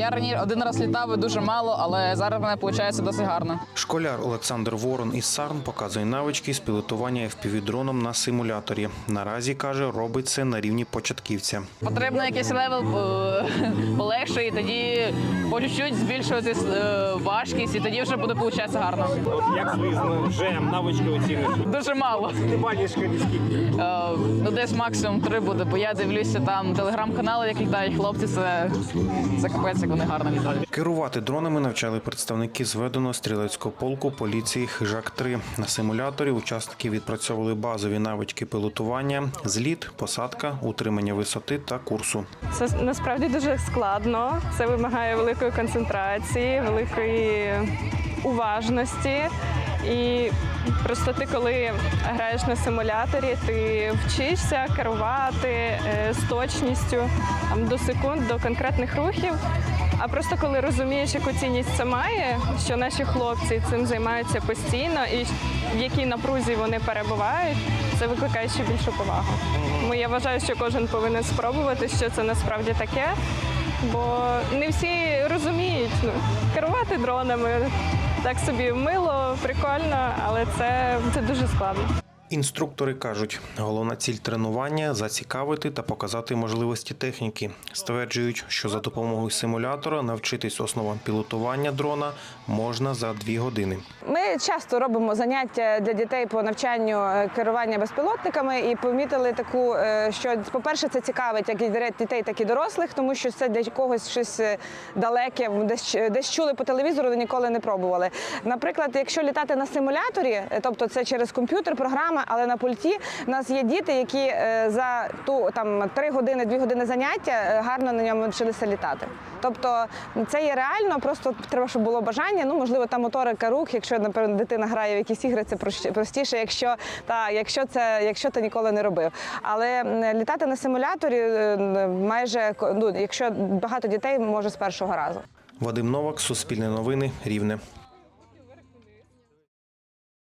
Я раніше один раз літав і дуже мало, але зараз в мене виходить досить гарно. Школяр Олександр Ворон із Сарн показує навички з пілотування FPV-дроном на симуляторі. Наразі каже, робить це на рівні початківця. Потрібно якийсь левел е, полегше, і тоді по чуть-чуть збільшувати е, важкість, і тоді вже буде виходити гарно. От як свої вже навички оціниш? Дуже мало. Ти бачиш скільки? Е, Ну, десь максимум три буде, бо я дивлюся там телеграм-канали, як літають хлопці. Це, це капець, вони гарно літають. Керувати дронами навчали представники зведеного стрілецького полку поліції Хижак 3 На симуляторі учасники відпрацьовували базові навички пілотування, зліт, посадка, утримання висоти та курсу. Це насправді дуже складно. Це вимагає великої концентрації, великої уважності. І просто ти, коли граєш на симуляторі, ти вчишся керувати е, з точністю там, до секунд, до конкретних рухів. А просто коли розумієш, яку цінність це має, що наші хлопці цим займаються постійно і в якій напрузі вони перебувають, це викликає ще більшу повагу. Тому я вважаю, що кожен повинен спробувати, що це насправді таке. Бо не всі розуміють ну, керувати дронами. Так собі мило, прикольно, але це, це дуже складно. Інструктори кажуть, головна ціль тренування зацікавити та показати можливості техніки. Стверджують, що за допомогою симулятора навчитись основам пілотування дрона можна за дві години. Ми часто робимо заняття для дітей по навчанню е, керування безпілотниками і помітили таку, е, що, по-перше, це цікавить як і дітей, так і дорослих, тому що це для когось щось е, далеке, десь, десь чули по телевізору, але ніколи не пробували. Наприклад, якщо літати на симуляторі, тобто це через комп'ютер, програма, але на пульті, у нас є діти, які е, за ту там три години, дві години заняття е, гарно на ньому навчилися літати. Тобто це є реально, просто треба, щоб було бажання. Ну, можливо, та моторика рук, якщо напевно дитина грає в якісь ігри, це простіше, якщо та якщо це, якщо ти ніколи не робив. Але літати на симуляторі е, майже ну, якщо багато дітей може з першого разу. Вадим Новак, Суспільне новини, Рівне.